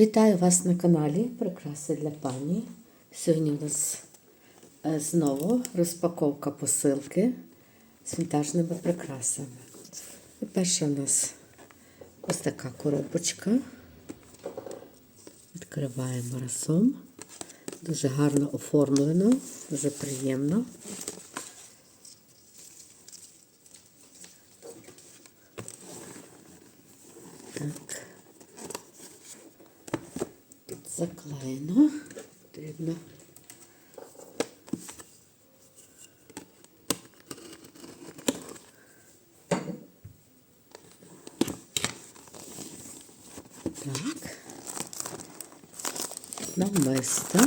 Вітаю вас на каналі Прикраси для пані. Сьогодні у нас е, знову розпаковка посилки з вінтажними прикрасами. І перша у нас ось така коробочка. Відкриваємо разом. Дуже гарно оформлено, дуже приємно. Так. Заклеєно. Потрібно. Так. Намисто.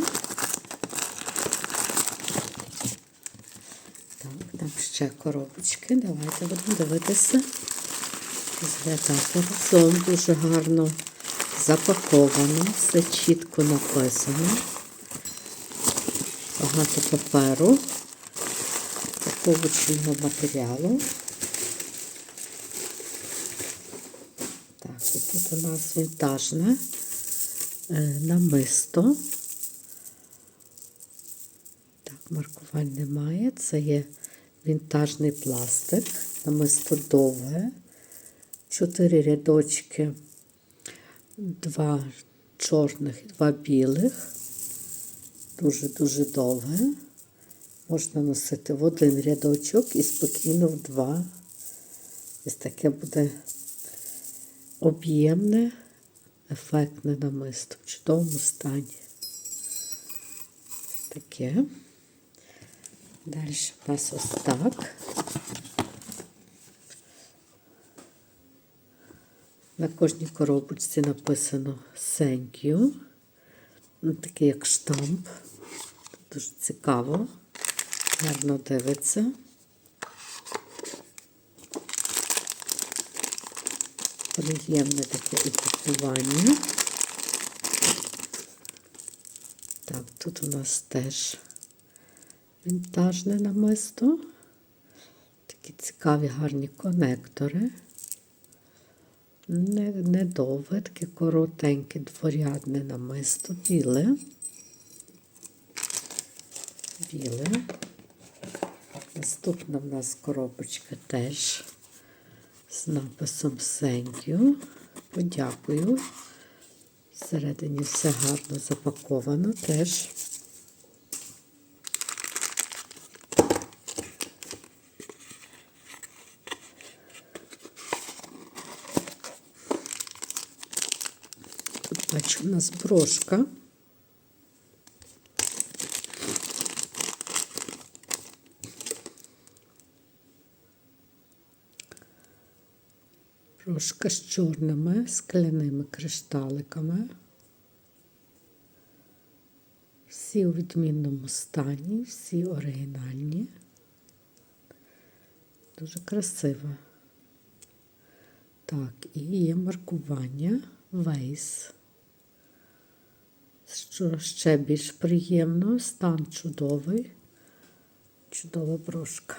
Так, там ще коробочки. Давайте будемо дивитися. Зглядати разом дуже гарно запаковано, все чітко написано. Багато паперу, упаковочного матеріалу. Так, і тут у нас вінтажне е, намисто. Так, маркувань немає. Це є вінтажний пластик, намисто довге, чотири рядочки два чорних і два білих. Дуже-дуже довге. Можна носити в один рядочок і спокійно в два. Ось таке буде об'ємне, ефектне намисто в чудовому стані. Таке. Далі у нас ось так. На кожній коробочці написано Thank you. Ну, Такий як штамп. Дуже цікаво. Гарно дивиться. Приємне таке упакування. Так, тут у нас теж вінтажне намисто. Такі цікаві гарні конектори. Не, не довге, таке коротеньке дворядне намисто, біле. Біле. Наступна в нас коробочка теж з написом you. Подякую. Всередині все гарно запаковано теж. Бачу у нас брошка. Брошка з чорними скляними кришталиками. Всі у відмінному стані, всі оригінальні. Дуже красива. Так, і є маркування Вейс. Що ще більш приємно, стан чудовий, чудова брошка.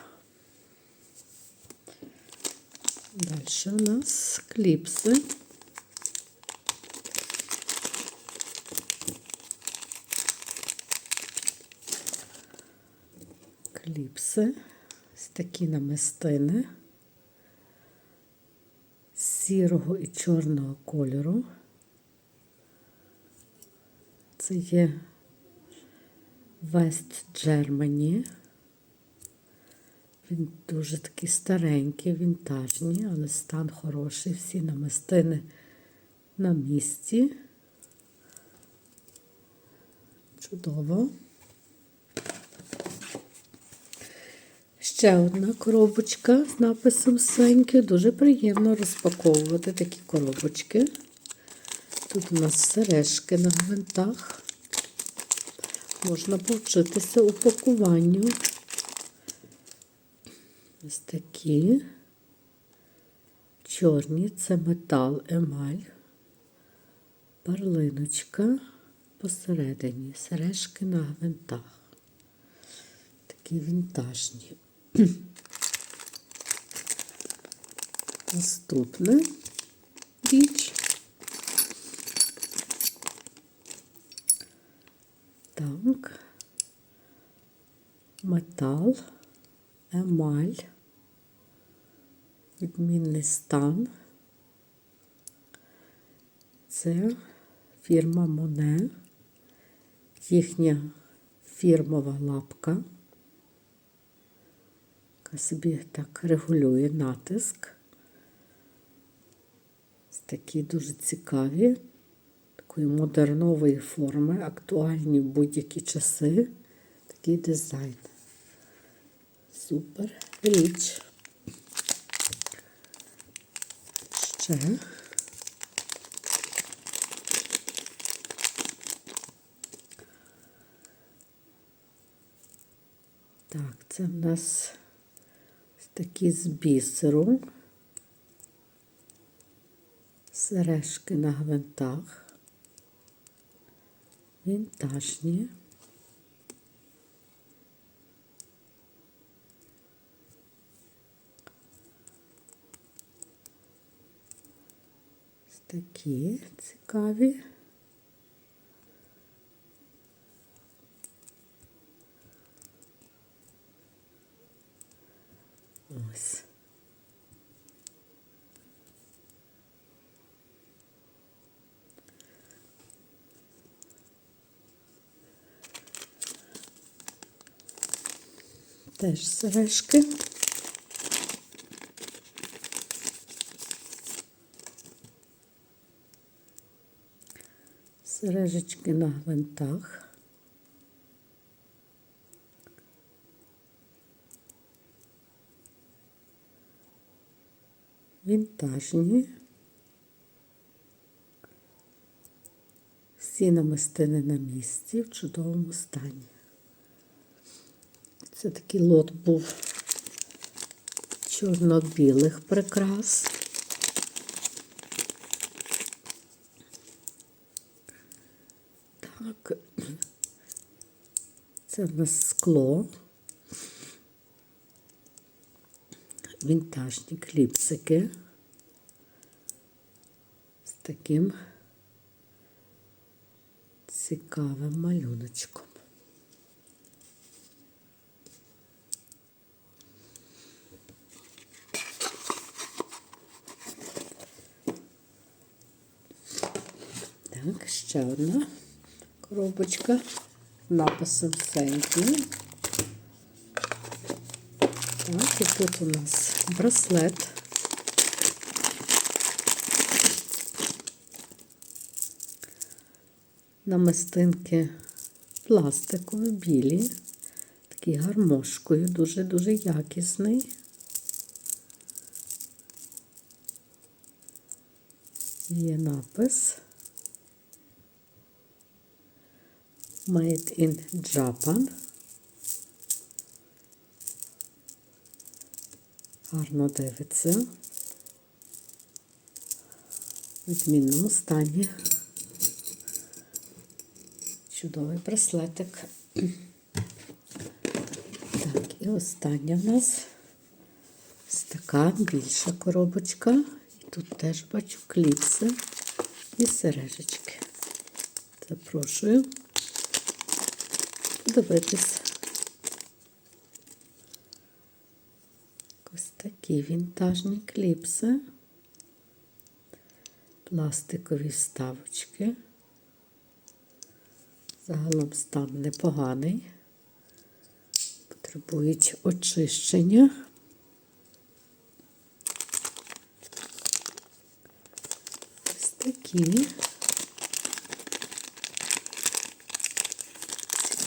Далі у нас кліпси. Кліпси, ось такі намистини сірого і чорного кольору. Це є West Germany. Він дуже такі старенькі, вінтажні, але стан хороший. Всі намистини на місці. Чудово. Ще одна коробочка з написом Сеньки. Дуже приємно розпаковувати такі коробочки. Тут у нас сережки на гвинтах. Можна повчитися упакуванню. Ось такі чорні, це метал, емаль, перлиночка посередині, сережки на гвинтах. Такі вінтажні. Наступна річ Так. Метал, емаль, відмінний стан. Це фірма Моне, їхня фірмова лапка, яка собі так регулює натиск. Такі дуже цікаві, такої модернової форми, актуальні в будь-які часи. Такий дизайн. Супер річ. Ще. Так, це в нас такі з бісеру. Сережки на гвинтах. Вінтажні. Такі цікаві. Ось. Теж сережки. Сережечки на гвинтах. Вінтажні. Всі намистини на місці в чудовому стані. Це такий лот був чорно-білих прикрас. Так, це в нас скло. Вінтажні кліпсики з таким цікавим малюночком. Так, ще одна коробочка написом Сенті. Так, і тут у нас браслет. Намистинки пластикові, білі, такі гармошкою, дуже-дуже якісний. Є напис Made in Japan. Гарно дивиться. В відмінному стані. Чудовий браслетик. Так, і остання в нас ось така більша коробочка. І тут теж бачу кліпси і сережечки. Запрошую подивитись. Ось такі вінтажні кліпси, пластикові вставочки. Загалом стан непоганий, потребують очищення. Ось такі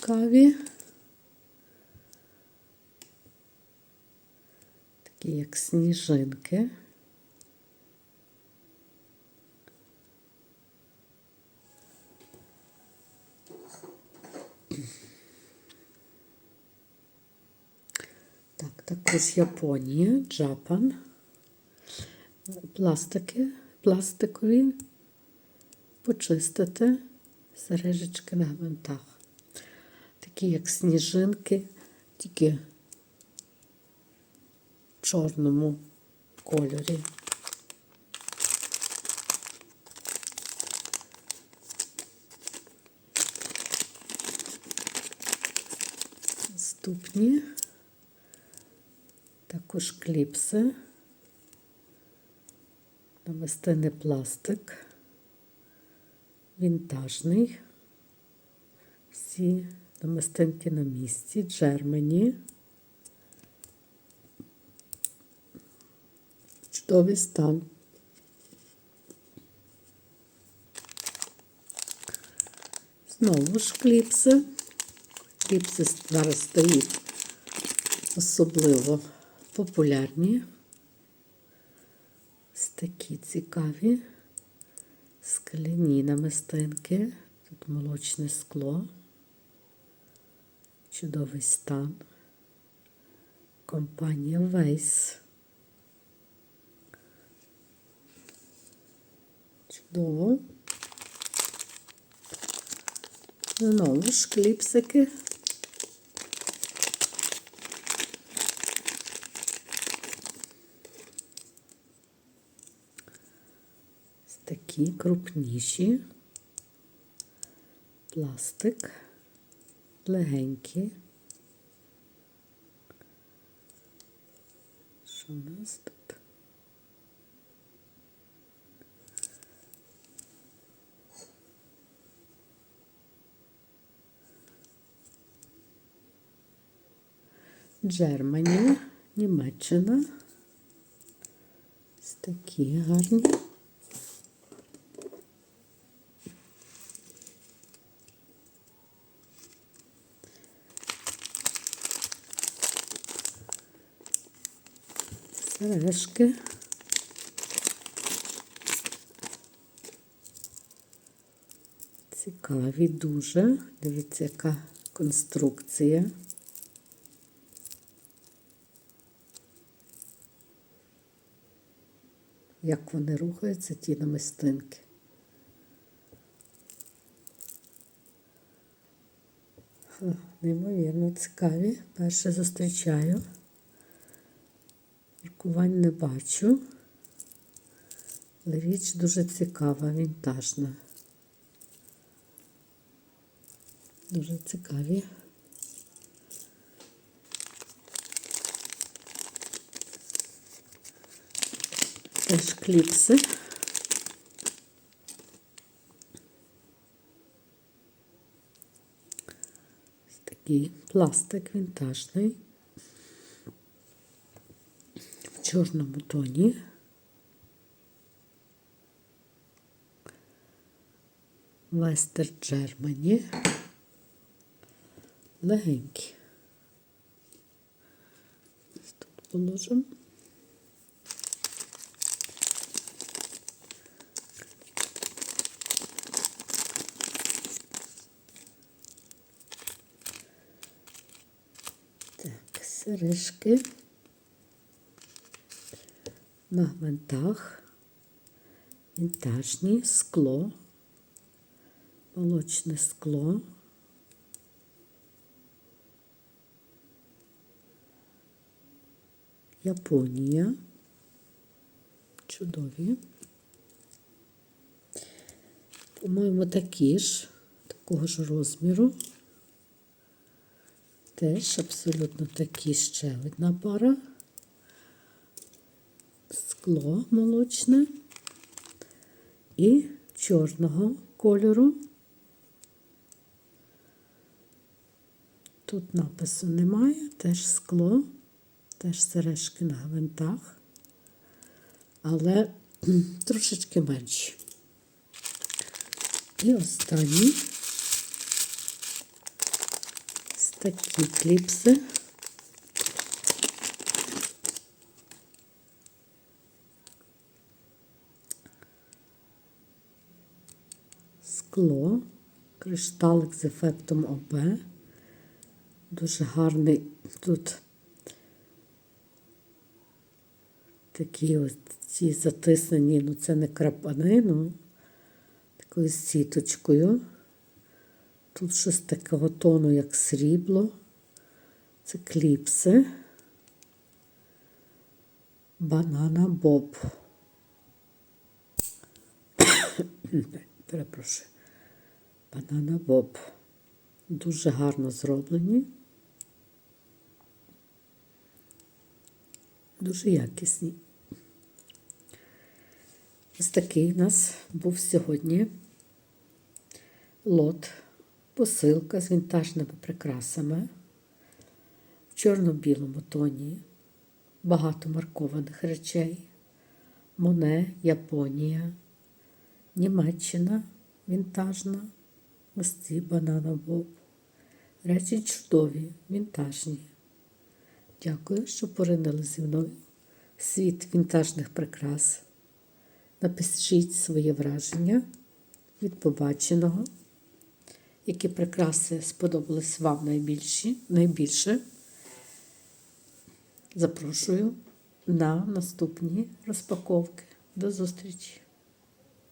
цікаві. Такі як сніжинки. Так, також Японія, Джапан. Пластики, пластикові. Почистити сережечки на гвинтах. Такі як сніжинки, тільки в чорному кольорі. Наступні також кліпси, намистини пластик, вінтажний. Всі намистинки на місці, джермені. Чудовий стан. Знову ж кліпси. Кліпси зараз стають особливо популярні. Ось такі цікаві скляні намистинки. Тут молочне скло. Чудовий стан. Компанія Вейс. Чудово. Знову ж кліпсики. Такі крупніші. Пластик. Легенькі. Що у нас тут? Джермані, Німеччина. Ось такі гарні. Сережки. Цікаві дуже. Дивіться, яка конструкція. Як вони рухаються, ті намистинки. Неймовірно цікаві. Перше зустрічаю. Маркувань не бачу. Але річ дуже цікава, вінтажна. Дуже цікаві. Теж кліпси. Такий пластик вінтажний. В чорному тоні. Вестер Джермані. Легенький. Ось Тут положимо. Так, на гвинтах, вінтажні, скло, молочне скло. Японія. Чудові. По-моєму, такі ж, такого ж розміру. Теж абсолютно такі ще одна пара. Скло молочне і чорного кольору. Тут напису немає, теж скло, теж сережки на гвинтах, але трошечки менші. І останній. Ось такі кліпси. Скло, кришталик з ефектом ОБ. Дуже гарний тут такі ось ці затиснені, ну це не крапани, ну такою сіточкою. Тут щось такого тону, як срібло. Це кліпси. Банана Боб. Перепрошую. Банана Боб. Дуже гарно зроблені. Дуже якісні. Ось такий у нас був сьогодні лот, посилка з вінтажними прикрасами в чорно-білому тоні, багато маркованих речей, Моне, Японія, Німеччина вінтажна, ось ці банана Боб. Речі чудові, вінтажні. Дякую, що поринили зі мною світ вінтажних прикрас. Напишіть своє враження від побаченого, які прикраси сподобались вам найбільші, найбільше. Запрошую на наступні розпаковки. До зустрічі!